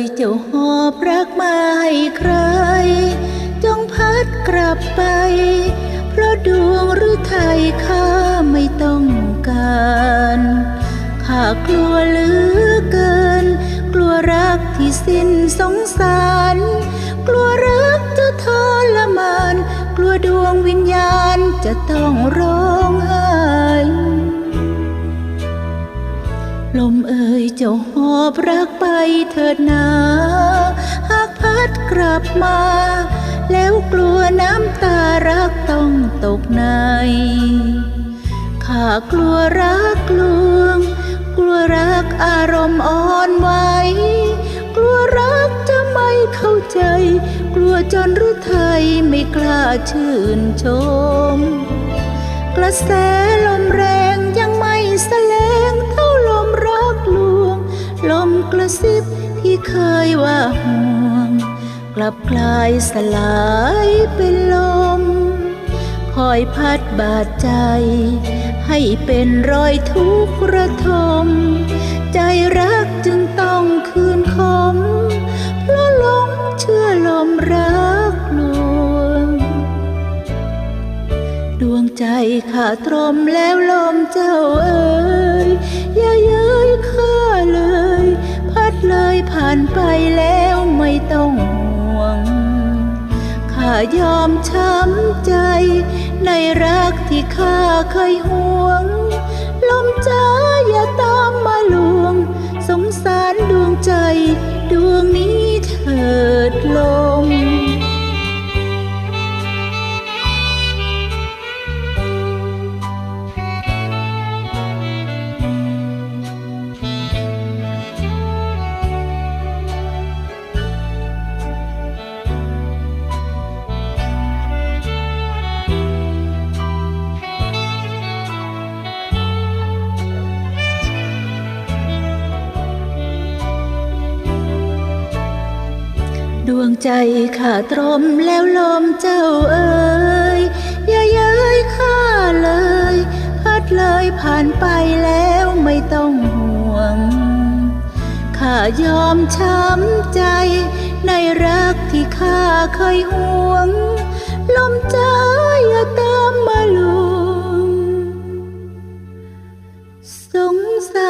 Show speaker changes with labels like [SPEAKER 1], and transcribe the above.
[SPEAKER 1] ยเจ้าหอบรักมาให้ใคร จงพัดกลับไป เพราะดวงหรือไทยข้าไม่ต้องการข้ากลัวเหลือเกิน กลัวรักที่สิ้นสงสาร กลัวรักจะทรมาน กลัวดวงวิญญาณจะต้องร้องไห้ ลมเอ่ยเจ้าหอบรักไปเถิดนาหากพัดกลับมา แล้วกลัวน้ำตารักต้องตกใน ข้ากลัวรักลวง กลัวรักอารมณ์อ่อนไหวกลัวรักจะไม่เข้าใจ กลัวจนรือไทยไม่กล้าชื่นชม กระแสลมแรงยังไม่สลงเซิบที่เคยว่าห่วง กลับกลายสลายเป็นลม คอยพัดบาดใจ ให้เป็นรอยทุกข์ระทม ใจรักจึงต้องคืนคมเพราะหลงเชื่อลมรักลวง ดวงใจขาตรมแล้วลมเจ้าเอ๋ยอย่าเย้ยข้าเลย ผ่านไปแล้วไม่ต้องห่วง ข้ายอมช้ำใจ ในรักที่ข้าเคยห่วง ลมจ้ ดวงใจข้าตรมแล้วลมเจ้าเอ๋ยอย่าเย้ยข้าเลย พัดเลยผ่านไปแล้วไม่ต้องห่วง ข้ายอมช้ำใจ ในรักที่ข้าเคยห่วง ลมจ้าอย่าตามมาลวงสงสาร